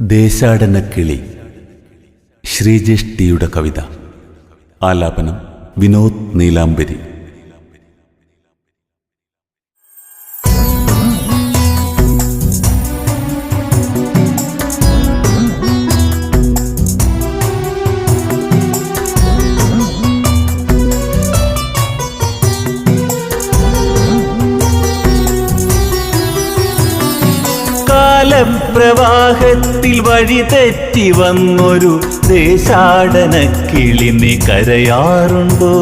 ദേശാടനക്കിളി ശ്രീജേഷ് ടിയുടെ കവിത. ആലാപനം വിനോദ് നീലാംബരി. കാലപ്രവാഹത്തിൽ വഴി തെറ്റി വന്നൊരു ദേശാടന കിളിനി കരയാറുണ്ടോ?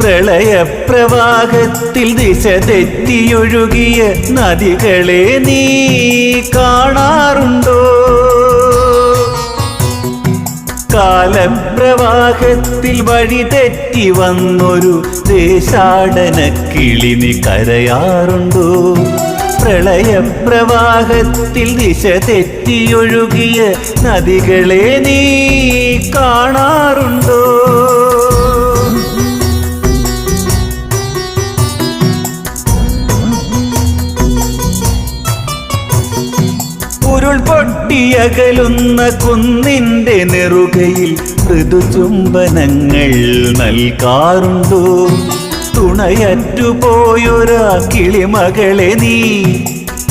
പ്രളയപ്രവാഹത്തിൽ ദിശ തെറ്റിയൊഴുകിയ നദികളെ നീ കാണാറുണ്ടോ? കാലപ്രവാഹത്തിൽ വഴി തെറ്റി വന്നൊരു ദേശാടന കിളിനി കരയാറുണ്ടോ? പ്രളയപ്രവാഹത്തിൽ ദിശ തെറ്റിയൊഴുകിയ നദികളെ നീ കാണാറുണ്ടോ? ൊട്ടിയകലുന്ന കുന്നിന്റെ നെറുകയിൽ മൃദുചുംബനങ്ങൾ നൽകാറുണ്ടോ? തുണയറ്റുപോയൊരാ കിളിമകളെ നീ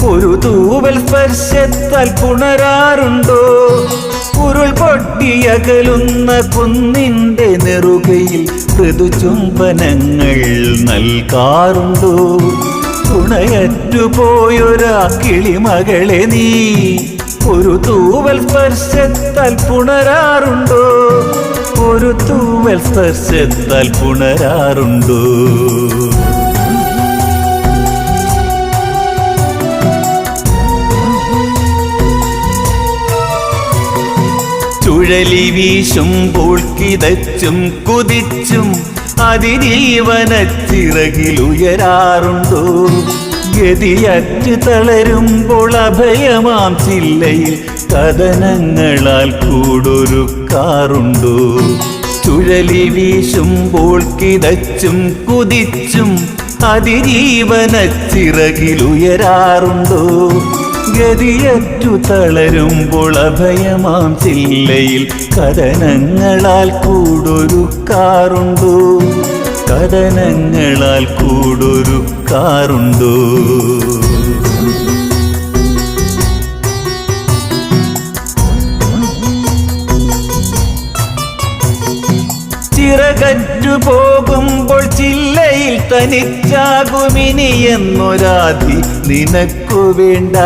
ഒരു തൂവൽ സ്പർശത്താൽ പുണരാറുണ്ടോ? ഉരുൾ പൊട്ടിയകലുന്ന കുന്നിന്റെ നെറുകയിൽ മൃദുചുംബനങ്ങൾ നൽകാറുണ്ടോ? തുണയറ്റുപോയൊരാ കിളിമകളെ നീ ഒരു തൂവൽ സ്പർശത്താൽ പുണരാറുണ്ടോ? ഒരു തൂവൽ സ്പർശത്താൽ പുണരാറുണ്ടോ. ചുഴലി വീശുമ്പോൾ കിതച്ചും കുതിച്ചും അതിജീവനച്ചിറകിലുയരാറുണ്ടോ ഗതിയറ്റ് തളരുമ്പോൾ അഭയമാം ചില്ലയിൽ കഥനങ്ങളാൽ കൂടൊരുക്കാറുണ്ടോ ചുഴലി വീശുമ്പോൾ കിതച്ചും കുതിച്ചും അതിജീവനച്ചിറകിലുയരാറുണ്ടോ. ഗതിയറ്റു തളരുമ്പോൾ അഭയമാം ചില്ലയിൽ കഥനങ്ങളാൽ കൂടൊരുക്കാറുണ്ടോ കഥനങ്ങളാൽ കൂടൊരുക്കാറുണ്ടോ ചിറകറ്റു പോകുമ്പോൾ ചില്ലയിൽ തനിച്ചാകുമിനി എന്നൊരാധി നിനക്കു വേണ്ട.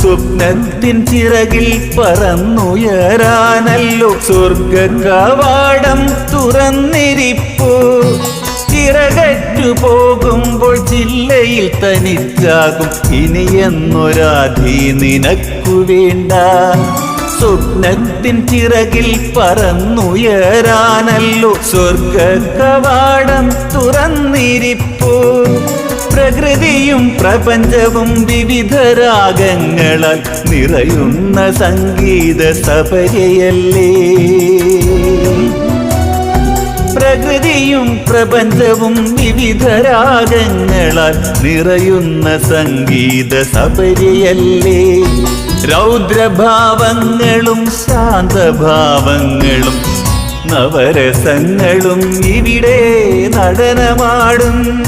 സ്വപ്നത്തിൻ ചിറകിൽ പറന്നുയരാനല്ലോ സ്വർഗ കവാടം തുറന്നിരിപ്പു. ചിറകറ്റു പോകുമ്പോൾ ജില്ലയിൽ തനിച്ചാകും ഇനി എന്നൊരാധി നിനക്കു വേണ്ട. സ്വപ്നത്തിൻ ചിറകിൽ പറന്നുയരാനല്ലോ സ്വർഗ കവാടം തുറന്നിരിപ്പു പ്രകൃതിയും പ്രപഞ്ചവും വിവിധ രാഗങ്ങളാൽ നിറയുന്ന സംഗീത സപര്യയല്ലേ പ്രകൃതിയും പ്രപഞ്ചവും വിവിധ രാഗങ്ങളാൽ നിറയുന്ന സംഗീത സപര്യയല്ലേ രൗദ്രഭാവങ്ങളും ശാന്തഭാവങ്ങളും നവരസങ്ങളും ഇവിടെ നടനമാടും.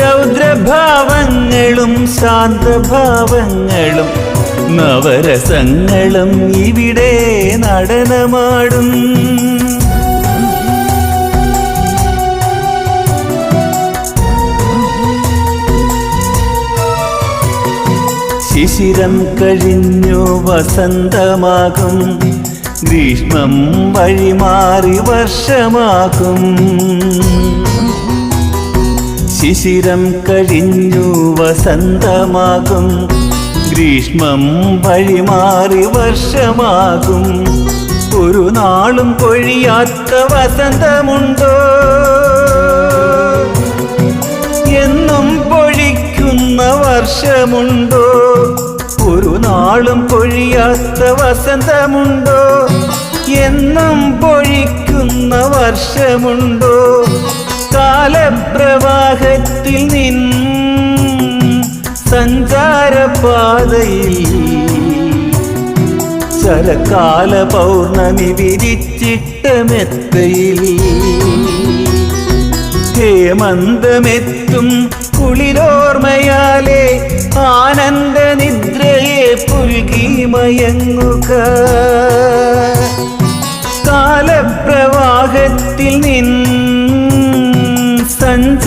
രൗദ്രഭാവങ്ങളും ശാന്തഭാവങ്ങളും നവരസങ്ങളും ഇവിടെ നടനമാടും. ശിശിരം കഴിഞ്ഞു വസന്തമാകും. ഗ്രീഷ്മം വഴിമാറി വർഷമാകും. ശിശിരം കഴിഞ്ഞു വസന്തമാകും. ഗ്രീഷ്മം വഴിമാറി വർഷമാകും. ഒരു നാളും കൊഴിയാത്ത വസന്തമുണ്ടോ? എന്നും പൊഴിക്കുന്ന വർഷമുണ്ടോ? ഒരു നാളും പൊഴിയാത്ത വസന്തമുണ്ടോ? എന്നും പൊഴിക്കുന്ന വർഷമുണ്ടോ? കാലപ്രവാഹത്തിൽ നിൻ സഞ്ചാരപാതയിൽ ശരകാല പൗർണമി വിരിച്ചിട്ട മെത്തയിൽ ഹേമന്തമെത്തും കുളിരോർമ്മയാലെ ആനന്ദ നിദ്രയെ പുൽകി മയങ്ങുക. കാലപ്രവാഹത്തിൽ നിൻ സഞ്ചാരപാതയിൽ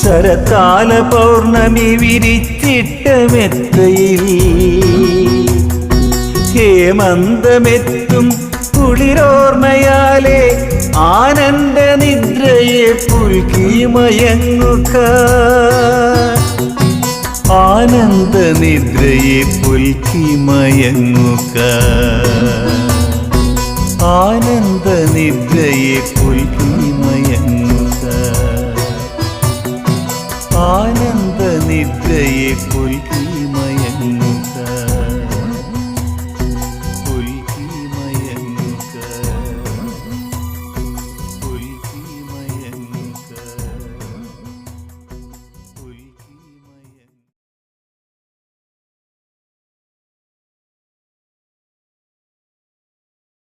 ശരത്താല പൗർണമി വിരിച്ചിട്ട മെത്തയിൽ ഹേമന്തമെത്തും കുളിരോർമ്മയാലെ ആനന്ദ നിദ്രയെ പുൽക്കി മയങ്ങുക. ആനന്ദ നിദ്രയെ പുൽക്കി മയങ്ങുക. ആനന്ദ നിദ്രയെ പുൽക്കി മയങ്ങുക. ആനന്ദ നിദ്രയെ പുൽകി